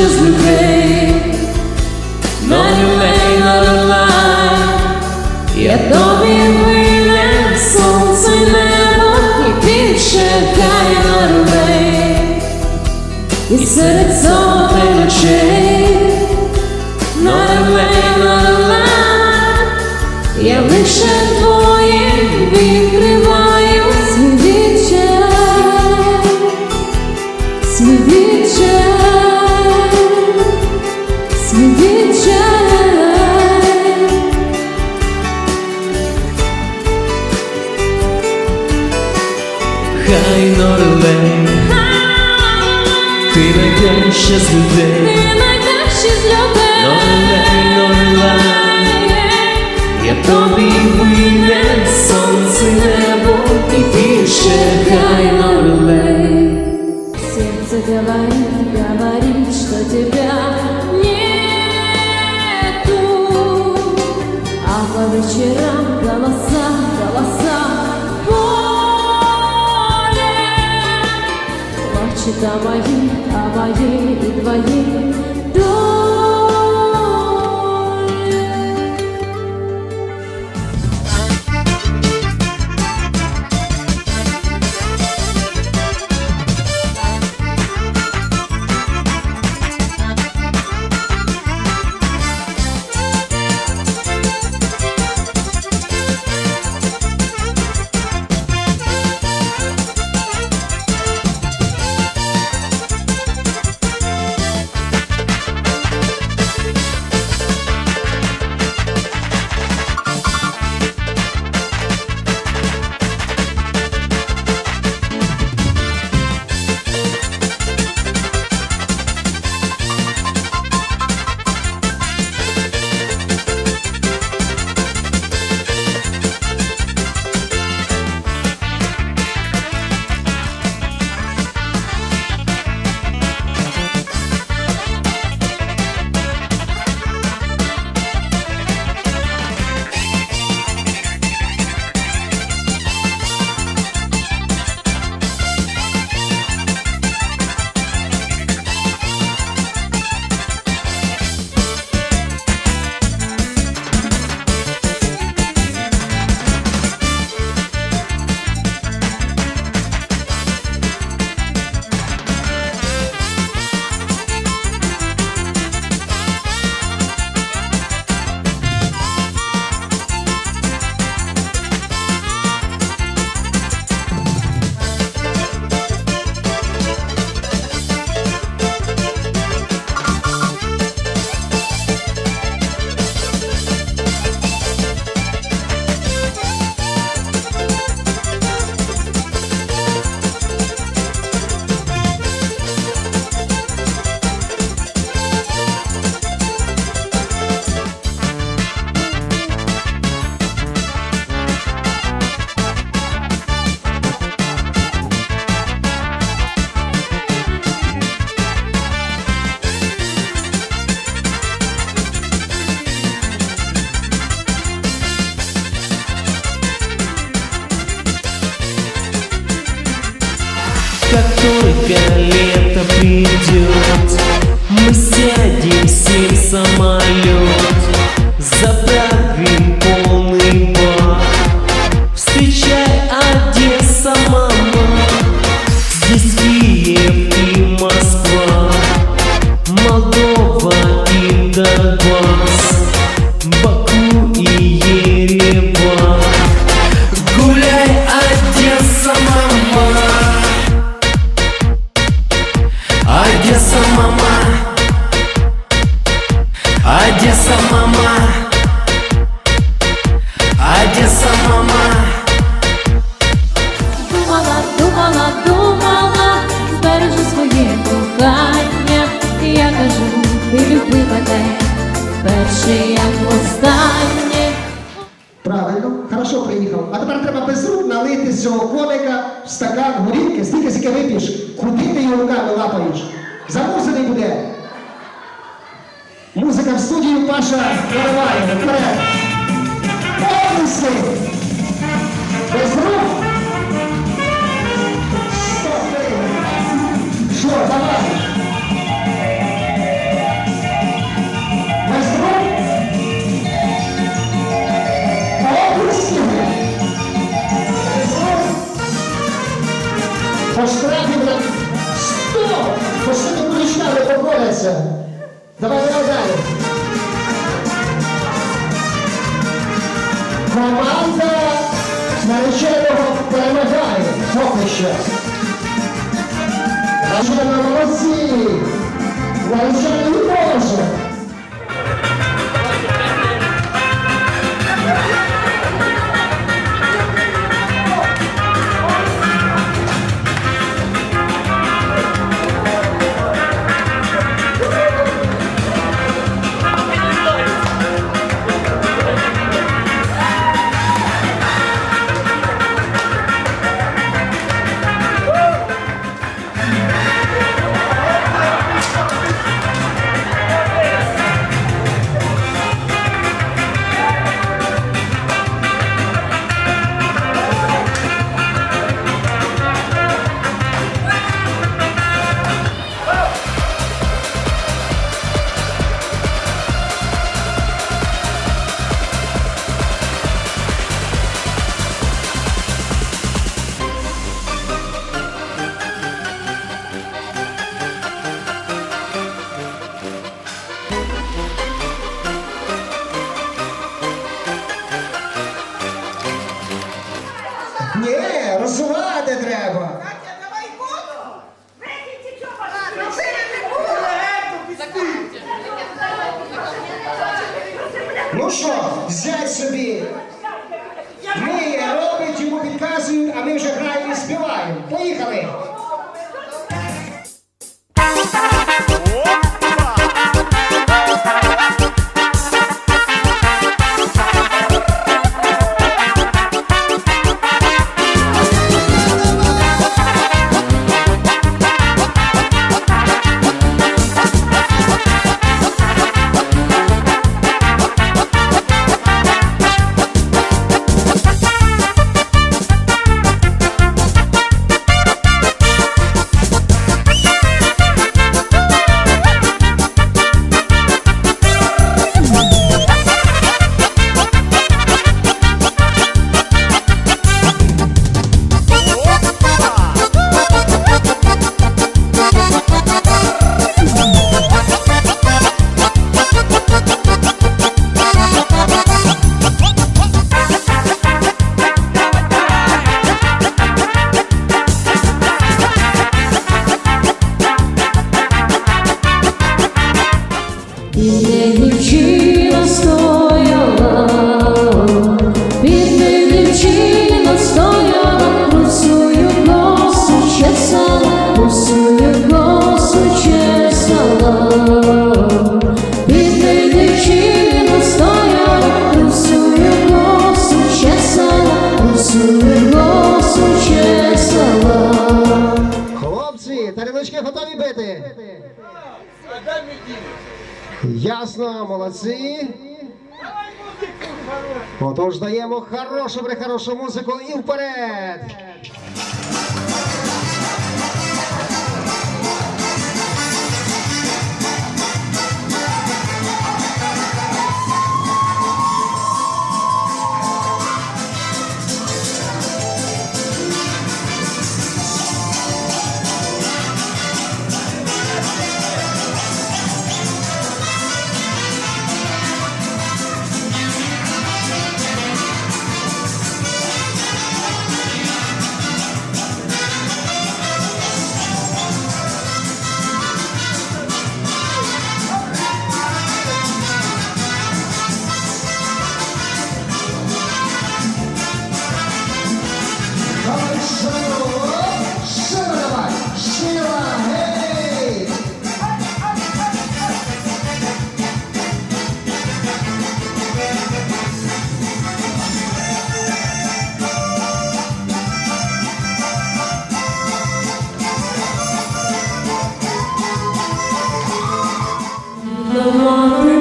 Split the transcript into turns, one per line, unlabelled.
найкраще з людей. На люлей, на люлей, я тобі винен сонце й небо, і більше хай на люлей. І серед сотень ночей, на люлей, на люлей, я лише твоїм відкриваю свій вічер, свій вічер, О моей, о моей и твоей
только лето придет, мы сядем в самолет,
горілки, стільки скільки вип'єш, куди ти її руками лапаєш. Замусений буде. Музика в студії Паша наливає вперед. Повністю. Без рук. Що, давай. Леся. Давай, давай. Команда нареченого перемагає. Поки що. на молодці. Наречений може. А ми вже граємо і співаємо. Поїхали! Ясно, молодці. Отож даємо хорошу прихорошу музику і вперед. the
wandering.